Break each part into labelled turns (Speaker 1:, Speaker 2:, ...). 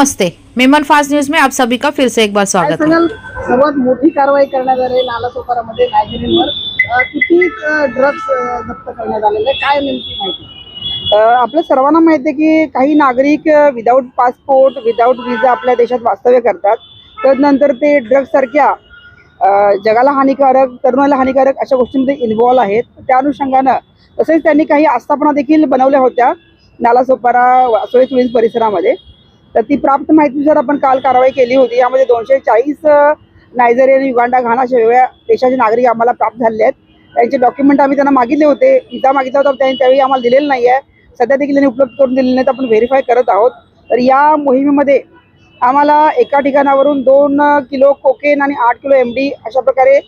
Speaker 1: नमस्ते Memon fast news में आप सभी का फिर से एक बार स्वागत है.
Speaker 2: सर्वात मोठी कारवाई करण्यात आली नालासोपारामध्ये नायजेरियनवर किती ड्रग्ज जप्त करण्यात आलेले आहे? काय नेमकी माहिती? आपल्या सर्वांना माहिती आहे की काही नागरिक विदाऊट पासपोर्ट विदाऊट विजा आपल्या देशात वास्तव्य करतात. तदनंतर ते ड्रग्ज सारख्या अं, जगाला हानिकारक तरुणाला हानिकारक अशा गोष्टींमध्ये इन्व्हॉल्व आहेत. त्या अनुषंगानं तसेच त्यांनी काही आस्थापना देखील बनवल्या होत्या नालासोपारा वासोळी परिसरामध्ये. तर ती प्राप्त माहितीनुसार आपण काल कारवाई केली होती यामध्ये दोनशे चाळीस नायजेरियन युगांडा घाना अशा वेगळ्या देशाचे नागरिक आम्हाला प्राप्त झाले आहेत. त्यांचे डॉक्युमेंट आम्ही त्यांना मागितले होते. विजा मागितला होता त्यांनी त्यावेळी आम्हाला दिलेलं नाही आहे सध्या देखील त्यांनी उपलब्ध करून दिलेले नाहीत आपण व्हेरीफाय करत आहोत. तर या मोहिमेमध्ये आम्हाला एका ठिकाणावरून दोन किलो कोकेन आणि आठ किलो एम डी अशा प्रकारे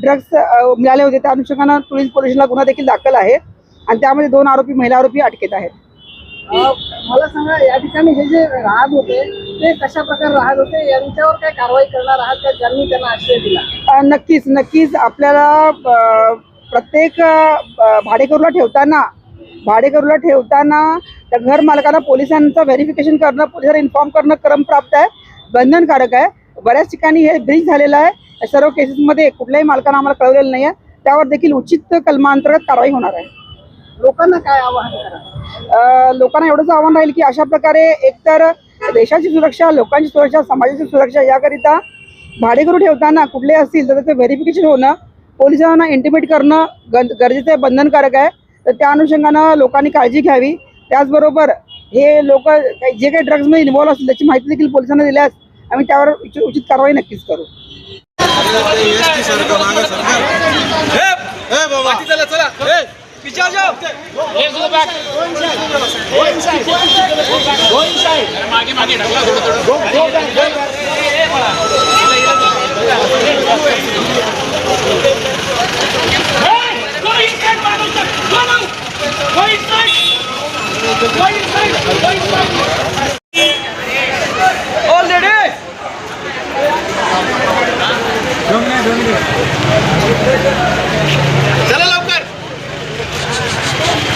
Speaker 2: ड्रग्स मिळाले होते. त्या अनुषंगानं पोलीस पोलिसला गुन्हा देखील दाखल आहे. आणि त्यामध्ये दोन आरोपी महिला आरोपी अटकेत आहेत. मला सांगा या ठिकाणी हे जे राहत होते ते कशा प्रकारे राहत होते? यांच्यावर काय कारवाई करणार आहात का? ज्यांनी त्यांना आश्रय दिला? नक्कीच नक्कीच. आपल्याला प्रत्येक भाडेकरूला ठेवताना भाडेकरूला ठेवताना त्या घर मालकाला पोलिसांचं व्हेरिफिकेशन करणं पोलिसांना इन्फॉर्म करणं क्रमप्राप्त आहे बंधनकारक आहे. बऱ्याच ठिकाणी हे ब्रीच झालेलं आहे. या सर्व केसेसमध्ये कुठल्याही मालकानं आम्हाला कळवलेलं नाही आहे त्यावर देखील उचित कलमांतर्गत कारवाई होणार आहे. लोकांना काय आवाहन करा लोकांना एवढंच आव्हान राहील की अशा प्रकारे एकतर देशाची सुरक्षा लोकांची सुरक्षा समाजाची सुरक्षा याकरिता भाडेकरू ठेवताना कुठले असतील तर त्याचं व्हेरिफिकेशन होणं पोलिसांना इंटिमेट करणं गरजेचं आहे बंधनकारक आहे. तर त्या अनुषंगानं लोकांनी काळजी घ्यावी. त्याचबरोबर हे लोक जे काही ड्रग्जमध्ये इन्व्हॉल्व असतील त्याची माहिती देखील पोलिसांना दिल्यास आम्ही त्यावर उचित उचित कारवाई नक्कीच करू.
Speaker 3: ए पीछे आ जाओ
Speaker 4: Go inside, Manuka! Go now! Go inside! Go inside! Go inside!
Speaker 3: चला लवकर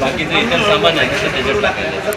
Speaker 5: बाकीचं इतर सामान आहे तसं त्याच्यात टाकायचं